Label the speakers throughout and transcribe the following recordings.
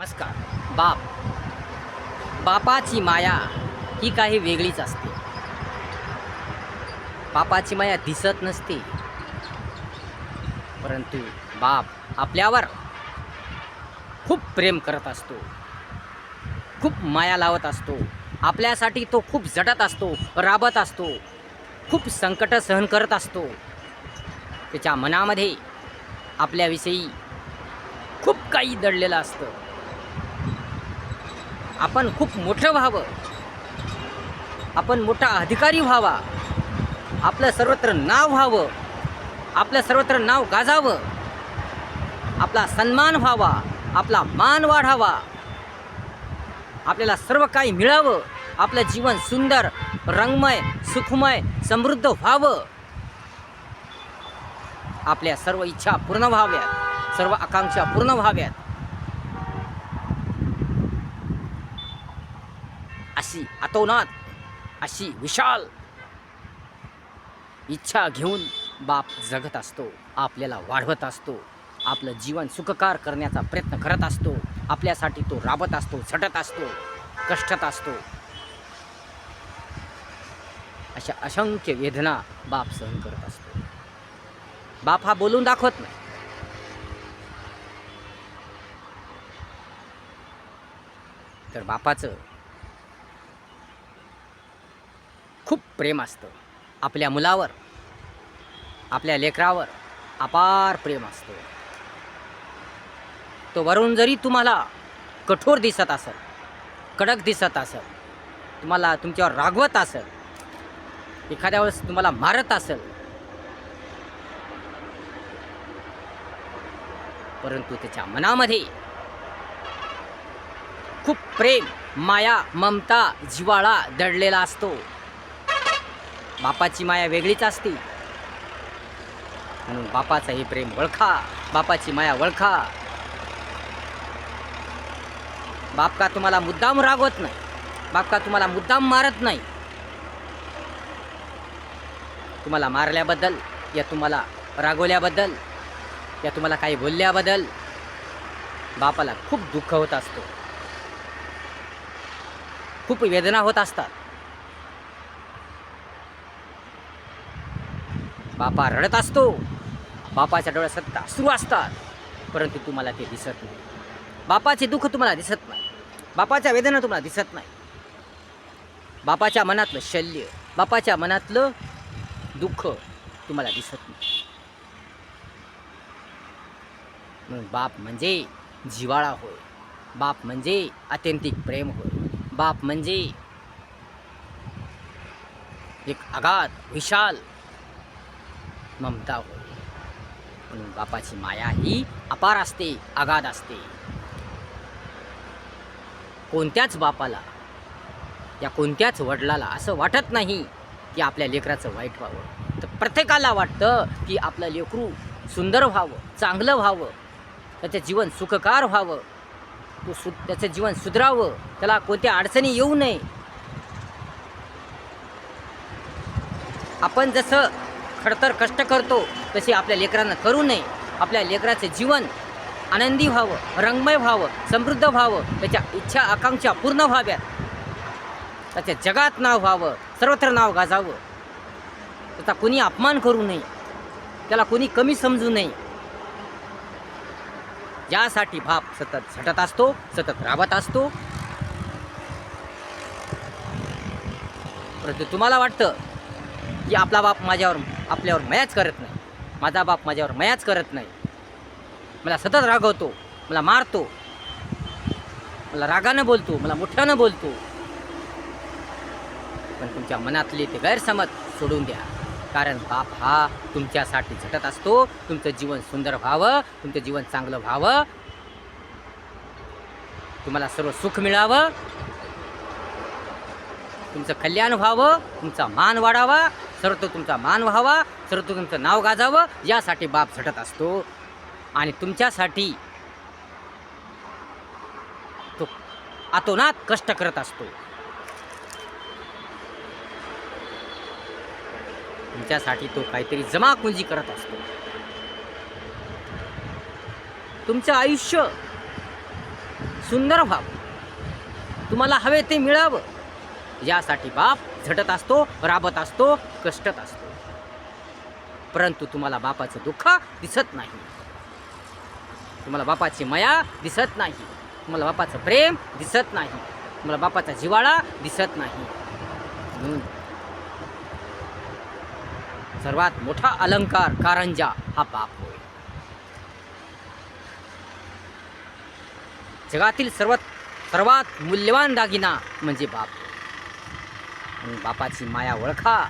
Speaker 1: नमस्कार. बाप. बापाची माया ही काही वेगळीच असते. बापाची माया दिसत नसते. परंतु बाप आपल्यावर खूप प्रेम करत असतो. खूप माया लावत असतो. आपल्यासाठी तो खूप झटत असतो राबत असतो. खूप संकट सहन करत असतो. त्याच्या मनामध्ये आपल्याविषयी खूप काही दडलेलं असतं. आपण खूप मोठं व्हावं. आपण मोठा अधिकारी व्हावा. आपलं सर्वत्र नाव व्हावं. आपलं सर्वत्र नाव गाजावं. आपला सन्मान व्हावा. आपला मान वाढावा. आपल्याला सर्व काही मिळावं. आपलं जीवन सुंदर रंगमय सुखमय समृद्ध व्हावं. आपल्या सर्व इच्छा पूर्ण व्हाव्यात. सर्व आकांक्षा पूर्ण व्हाव्यात. अशी अतोनात अशी विशाल इच्छा घेऊन बाप जगत असतो आपल्याला वाढवत असतो आपलं जीवन सुखकार करण्याचा प्रयत्न करत असतो आपल्यासाठी तो राबत असतो झटत असतो कष्टत असतो. अशा असंख्य वेदना बाप सहन करत असतो. बाप हा बोलून दाखवत नाही. तर बापाचं खूप प्रेम असतं. आपल्या मुलावर आपल्या लेकरावर अपार प्रेम असतो. तो वरून जरी तुम्हाला कठोर दिसत असेल कडक दिसत असेल तुम्हाला तुमच्यावर रागवत असेल एखाद्या वेळेस तुम्हाला मारत असेल परंतु त्याच्या मनामध्ये खूप प्रेम माया ममता जिवाळा दडलेला असतो. बापाची माया वेगळीच असते. म्हणून बापाचं हे प्रेम ओळखा बापाची माया ओळखा. बाप का तुम्हाला मुद्दाम रागवत नाही बाप का तुम्हाला मुद्दाम मारत नाही? तुम्हाला मारल्याबद्दल या तुम्हाला रागवल्याबद्दल या तुम्हाला काही बोलल्याबद्दल बापाला खूप दुःख होत असतो. खूप वेदना होत असतात. बापा रडत असतो. बापाच्या डोळ्यात सत्ता अश्रू असतात. परंतु तुम्हाला ते दिसत नाही. बापाचे दुःख तुम्हाला दिसत नाही. बापाच्या वेदना तुम्हाला दिसत नाही. बापाच्या मनातलं शल्य बापाच्या मनातलं दुःख तुम्हाला दिसत नाही. म्हणून बाप म्हणजे जिवाळा होय. बाप म्हणजे आत्यंतिक प्रेम होय. बाप म्हणजे एक अगाध विशाल ममता होय म्हणून बापाची माया ही अपार असते अगाध असते कोणत्याच बापाला या कोणत्याच वडिलाला असं वाटत नाही की आपल्या लेकराचं वाईट व्हावं. तर प्रत्येकाला वाटतं की आपलं लेकरू सुंदर व्हावं चांगलं व्हावं त्याचं जीवन सुखकार व्हावं तो सु त्याचं जीवन सुधरावं त्याला कोणत्या अडचणी येऊ नये. आपण जसं खडतर कष्ट करतो तसे आपल्या लेकरांना करू नये. आपल्या लेकराचे जीवन आनंदी व्हावं रंगमय व्हावं समृद्ध व्हावं त्याच्या इच्छा आकांक्षा पूर्ण व्हाव्यात. त्याच्या जगात नाव व्हावं सर्वत्र नाव गाजावं. त्याचा कोणी अपमान करू नये त्याला कोणी कमी समजू नये. यासाठी बाप सतत झटत असतो सतत राबत असतो. परंतु तुम्हाला वाटतं की आपला बाप माझ्यावर आपल्यावर मयाच करत नाही. माझा बाप माझ्यावर मयाच करत नाही. मला सतत रागवतो मला मारतो मला रागानं बोलतो मला मोठ्यानं बोलतो. पण तुमच्या मनातले ते गैरसमज सोडून द्या. कारण बाप हा तुमच्यासाठी झटत असतो. तुमचं जीवन सुंदर व्हावं तुमचं जीवन चांगलं व्हावं. तुम्हाला सर्व सुख मिळावं. तुमचं कल्याण व्हावं तुमचा मान वाढावा. सर्व तुमचा मान व्हावा सर्व तुमचं नाव गाजावं यासाठी बाप झटत असतो. आणि तुमच्यासाठी तो आतोनात कष्ट करत असतो. तुमच्यासाठी तो काहीतरी जमाकुंजी करत असतो. तुमचं आयुष्य सुंदर व्हावं. तुम्हाला हवे ते मिळावं. यासाठी बाप झटत असतो राबत असतो कष्टत असतो. परंतु तुम्हाला बापाचं दुःख दिसत नाही. तुम्हाला बापाची माया दिसत नाही. तुम्हाला बापाचं प्रेम दिसत नाही. तुम्हाला बापाचा जिवाळा दिसत नाही. म्हणून सर्वात मोठा अलंकार कारंजा हा बाप होय. जगातील सर्वात सर्वात मूल्यवान दागिना म्हणजे बाप बापाची माया ओळखा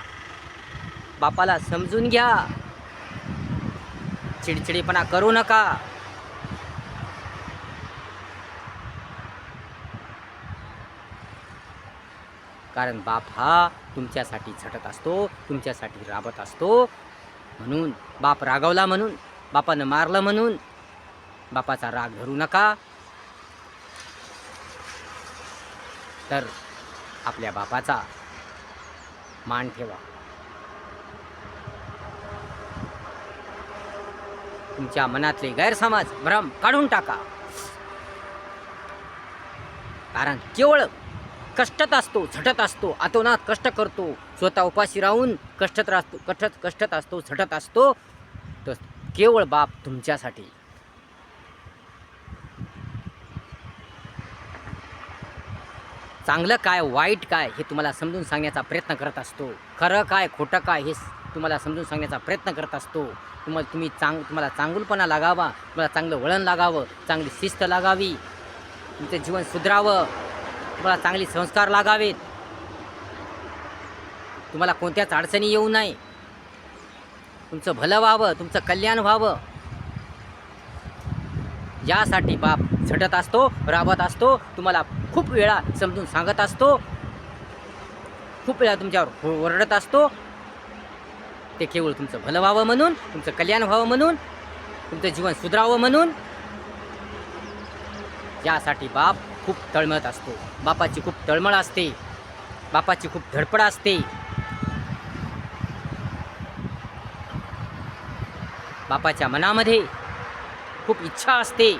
Speaker 1: बापाला समजून घ्या. चिडचिडेपणा करू नका. कारण बाप हा तुमच्यासाठी झटत असतो तुमच्यासाठी राबत असतो. म्हणून बाप रागवला म्हणून बापानं मारलं म्हणून बापाचा राग धरू नका. तर आपल्या बापाचा मान ठेवा. तुमच्या मनातले गैरसमज भ्रम काढून टाका. कारण केवळ कष्टत असतो झटत असतो अतोनात कष्ट करतो स्वतः उपाशी राहून कष्टत राहतो कष्टत कष्टत असतो झटत असतो तर केवळ बाप तुमच्यासाठी. चांगलं काय वाईट काय हे तुम्हाला समजून सांगण्याचा प्रयत्न करत असतो. खरं काय खोटं काय हे तुम्हाला समजून सांगण्याचा प्रयत्न करत असतो. तुम्हाला तुम्ही चांग तुम्हाला चांगुलपणा लागावा तुम्हाला चांगलं वळण लागावं चांगली शिस्त लागावी तुमचं जीवन सुधरावं तुम्हाला चांगले संस्कार लागावेत. तुम्हाला कोणत्याच अडचणी येऊ नये. तुमचं भलं व्हावं तुमचं कल्याण व्हावं. यासाठी बाप झटत असतो राबत असतो तुम्हाला खूप वेळा समजून सांगत असतो. खूप वेळा तुमच्यावर ओरडत असतो. ते केवळ तुमचं भलं व्हावं म्हणून तुमचं कल्याण व्हावं म्हणून तुमचं जीवन सुधरावं म्हणून यासाठी बाप खूप तळमळत असतो. बापाची खूप तळमळ असते. बापाची खूप धडपड असते. बापाच्या मनामध्ये खूप इच्छा असते.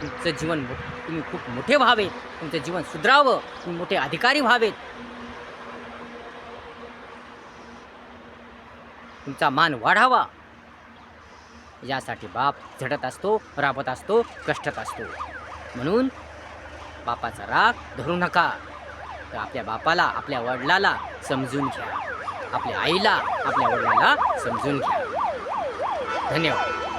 Speaker 1: तुमचं जीवन तुम्ही खूप मोठे व्हावे तुमचं जीवन सुधरावं. तुम्ही मोठे अधिकारी व्हावेत. तुमचा मान वाढावा. यासाठी बाप झडत असतो राबत असतो कष्टत असतो. म्हणून बापाचा राग धरू नका. तर आपल्या बापाला आपल्या वडिलाला समजून घ्या. आपल्या आईला आपल्या वडिलाला समजून घ्या. धन्यवाद.